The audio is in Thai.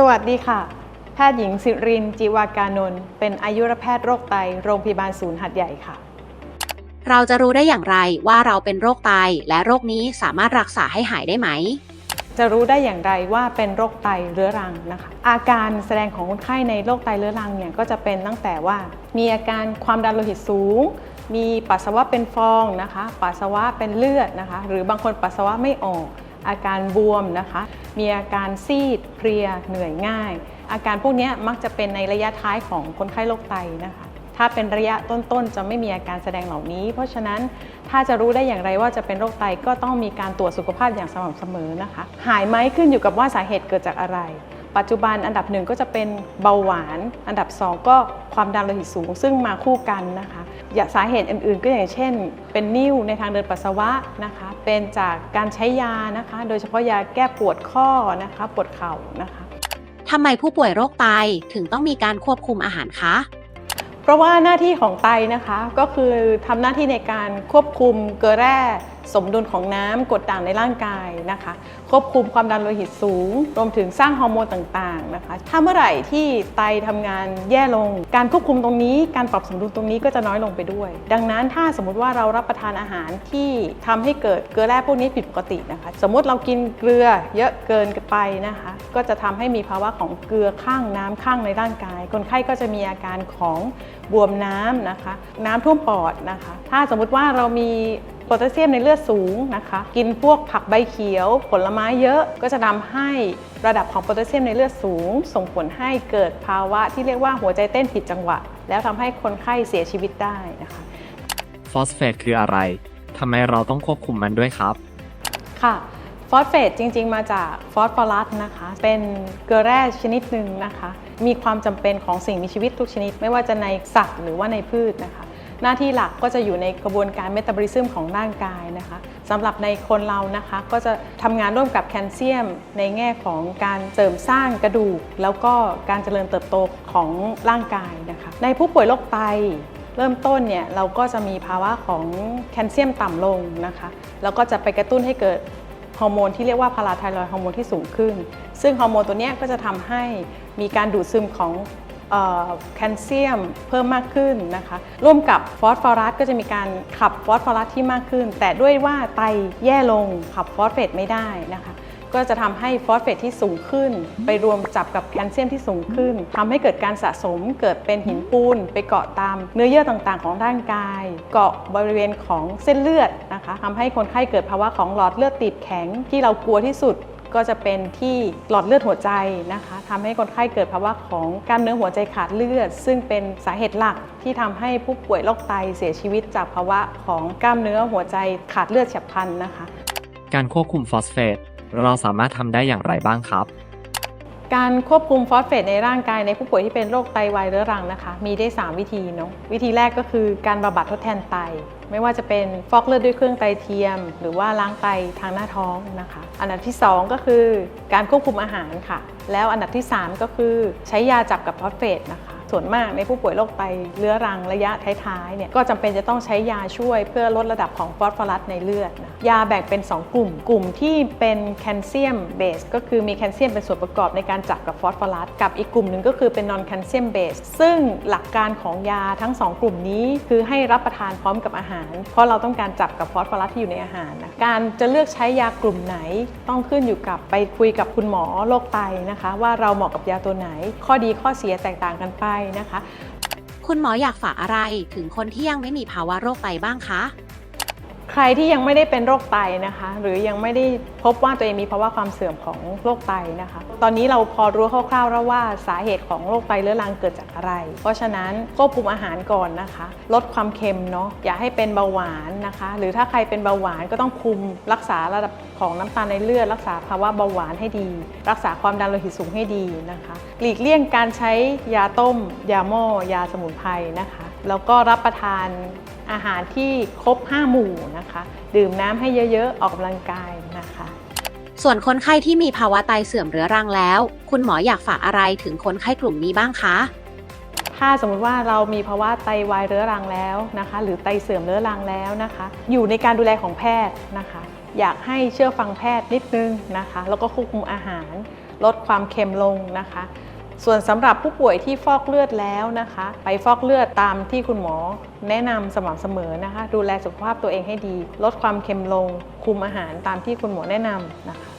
สวัสดีค่ะ แพทย์หญิงสิรินทร์จีวากานนท์เป็นอายุรแพทย์โรคไต โรงพยาบาลศูนย์หัดใหญ่ค่ะ เราจะรู้ได้อย่างไรว่าเราเป็นโรคไต และโรคนี้สามารถรักษาให้หายได้ไหม จะรู้ได้อย่างไรว่าเป็นโรคไตเรื้อรังนะคะ อาการแสดงของคนไข้ในโรคไตเรื้อรังเนี่ยก็จะเป็นตั้งแต่ว่ามีอาการความดันโลหิตสูง มีปัสสาวะเป็นฟองนะคะ ปัสสาวะเป็นเลือดนะคะ หรือบางคนปัสสาวะไม่ออก อาการบวมนะคะ มีอาการซีดเพลียเหนื่อยง่าย อาการพวกนี้มักจะเป็นในระยะท้ายของคนไข้โรคไตนะคะ ถ้าเป็นระยะต้นๆ จะไม่มีอาการแสดงเหล่านี้ เพราะฉะนั้นถ้าจะรู้ได้อย่างไรว่าจะเป็นโรคไตก็ต้องมีการตรวจสุขภาพอย่างสม่ำเสมอนะคะ หายไหมขึ้นอยู่กับว่าสาเหตุเกิดจากอะไร ปัจจุบันอันดับหนึ่งก็จะเป็นเบาหวาน อันดับสองก็ความดันโลหิตสูง ซึ่งมาคู่กันนะคะอย่าสาเหตุอื่นๆ ก็อย่างเช่น เป็นนิ่วในทางเดินปัสสาวะนะคะ เป็นจากการใช้ยานะคะ โดยเฉพาะยาแก้ปวดข้อนะคะ ปวดเข่านะคะทำไมผู้ป่วยโรคไตถึงต้องมีการควบคุมอาหารคะเพราะว่าหน้าที่ของไตนะคะก็คือทำหน้าที่ในการควบคุมเกลือแร่ สมดุลของน้ำกดด่างในร่างกายนะคะควบคุมความดันโลหิตสูง รวมถึงสร้างฮอร์โมนต่างๆนะคะถ้าเมื่อไหร่ที่ไตทำงานแย่ลง การควบคุมตรงนี้การปรับสมดุลตรงนี้ก็จะน้อยลงไปด้วย ดังนั้นถ้าสมมติว่าเรารับประทานอาหารที่ทำให้เกิดเกลือแร่พวกนี้ผิดปกตินะคะสมมติเรากินเกลือเยอะเกินไปนะคะ ก็จะทำให้มีภาวะของเกลือข้างน้ำข้างในร่างกาย คนไข้ก็จะมีอาการของบวมน้ำนะคะ น้ำท่วมปอดนะคะ ถ้าสมมติว่าเรามี โพแทสเซียมในเลือดสูงนะคะ กินพวกผักใบเขียว ผลไม้เยอะก็จะทำให้ระดับของโพแทสเซียมในเลือดสูง ส่งผลให้เกิดภาวะที่เรียกว่าหัวใจเต้นผิดจังหวะ แล้วทำให้คนไข้เสียชีวิตได้นะคะฟอสเฟตคืออะไรทำไมเราต้องควบคุมมันด้วยครับ ค่ะฟอสเฟตจริง ๆ มาจากฟอสฟอรัสนะคะ เป็นเกลือแร่ชนิดหนึ่งนะคะ มีความจำเป็นของสิ่งมีชีวิตทุกชนิด ไม่ว่าจะในสัตว์หรือว่าในพืชนะคะ หน้าที่หลักก็จะอยู่ในกระบวนการเมตาบอลิซึมของร่างกายนะคะสำหรับในคนเรานะคะก็จะทำงานร่วมกับแคลเซียม ในแง่ของการเสริมสร้างกระดูก แล้วก็การเจริญเติบโตของร่างกายนะคะในผู้ป่วยโรคไตเริ่มต้นเนี่ยเราก็จะมีภาวะของแคลเซียมต่ำลงนะคะแล้วก็จะไปกระตุ้นให้เกิดฮอร์โมนที่เรียกว่าพาราไทรอยฮอร์โมนที่สูงขึ้น ซึ่งฮอร์โมนตัวนี้ก็จะทำให้มีการดูดซึมของ แคลเซียมเพิ่มมากขึ้นนะคะ ร่วมกับฟอสฟอรัสก็จะมีการขับฟอสฟอรัสที่มากขึ้น แต่ด้วยว่าไตแย่ลงขับฟอสเฟตไม่ได้นะคะ ก็จะทำให้ฟอสเฟตที่สูงขึ้น ไปรวมจับกับแคลเซียมที่สูงขึ้นทำให้เกิดการสะสมเกิดเป็นหินปูน ไปเกาะตามเนื้อเยื่อต่างๆ ของร่างกาย เกาะบริเวณของเส้นเลือดนะคะทำให้คนไข้เกิดภาวะของหลอดเลือดติดแข็งที่เรากลัวที่สุด ก็จะเป็นที่หลอดเลือดหัวใจนะคะทำให้คนไข้เกิดภาวะของกล้ามเนื้อหัวใจขาดเลือด ซึ่งเป็นสาเหตุหลักที่ทำให้ผู้ป่วยโรคไตเสียชีวิตจากภาวะของกล้ามเนื้อหัวใจขาดเลือดฉับพลันนะคะ การควบคุมฟอสเฟตเราสามารถทำได้อย่างไรบ้างครับ การควบคุมฟอสเฟตในร่างกายในผู้ป่วยที่เป็นโรคไตวายเรื้อรังนะคะ มีได้ 3 วิธีเนาะวิธีแรกก็คือการบำบัดทดแทนไต ไม่ว่าจะเป็นฟอกเลือดด้วยเครื่องไตเทียม หรือว่าล้างไตทางหน้าท้องนะคะ อันดับที่ 2 ก็คือการควบคุมอาหารค่ะ แล้วอันดับที่ 3 ก็คือใช้ยาจับกับฟอสเฟตนะคะ ส่วนมากในผู้ป่วยโรคไตเรื้อรังระยะท้ายๆเนี่ยก็จำเป็นจะต้องใช้ยาช่วยเพื่อลดระดับของฟอสฟอรัสในเลือดนะยาแบ่งเป็น 2 กลุ่ม กลุ่มที่เป็นแคลเซียมเบสก็คือมีแคลเซียมเป็นส่วนประกอบในการจับกับฟอสฟอรัสกับอีกกลุ่มหนึ่งก็คือเป็นนอนแคลเซียมเบสซึ่งหลักการของยาทั้ง 2 กลุ่มนี้คือให้รับประทานพร้อมกับอาหาร เพราะเราต้องการจับกับฟอสฟอรัสที่อยู่ในอาหารนะการจะเลือกใช้ยากลุ่มไหนต้องขึ้นอยู่กับไปคุยกับคุณหมอโรคไตนะคะ ว่าเราเหมาะกับยาตัวไหน ข้อดีข้อเสียแตกต่างกันไปนะคะ คุณหมออยากฝากอะไรถึงคนที่ยังไม่มีภาวะโรคไตบ้างคะ ใครที่ยังไม่ได้เป็นโรคไตนะคะ หรือยังไม่ได้พบว่าตัวเองมีภาวะความเสื่อมของโรคไตนะคะ ตอนนี้เราพอรู้คร่าวๆแล้วว่าสาเหตุของโรคไตเรื้อรังเกิดจากอะไร เพราะฉะนั้นควบคุมอาหารก่อนนะคะ ลดความเค็มเนาะอย่าให้เป็นเบาหวานนะคะ หรือถ้าใครเป็นเบาหวานก็ต้องคุมรักษาระดับของน้ำตาลในเลือด รักษาภาวะเบาหวานให้ดี รักษาความดันโลหิตสูงให้ดีนะคะ หลีกเลี่ยงการใช้ยาต้ม ยาหม้อยาสมุนไพรนะคะ แล้วก็รับประทานอาหารที่ครบ 5 หมู่นะคะ ดื่มน้ำให้เยอะๆ ออกกำลังกายนะคะ ส่วนคนไข้ที่มีภาวะไตเสื่อมเรื้อรังแล้ว คุณหมออยากฝากอะไรถึงคนไข้กลุ่มนี้บ้างคะถ้าสมมติว่าเรามีภาวะไตวายเรื้อรังแล้วนะคะ หรือไตเสื่อมเรื้อรังแล้วนะคะ อยู่ในการดูแลของแพทย์นะคะ อยากให้เชื่อฟังแพทย์นิดนึงนะคะ แล้วก็ควบคุมอาหาร ลดความเค็มลงนะคะ ส่วนสำหรับผู้ป่วยที่ฟอกเลือดแล้วนะคะ ไปฟอกเลือดตามที่คุณหมอแนะนำสม่ำเสมอนะคะ ดูแลสุขภาพตัวเองให้ดี ลดความเค็มลง คุมอาหารตามที่คุณหมอแนะนำนะคะ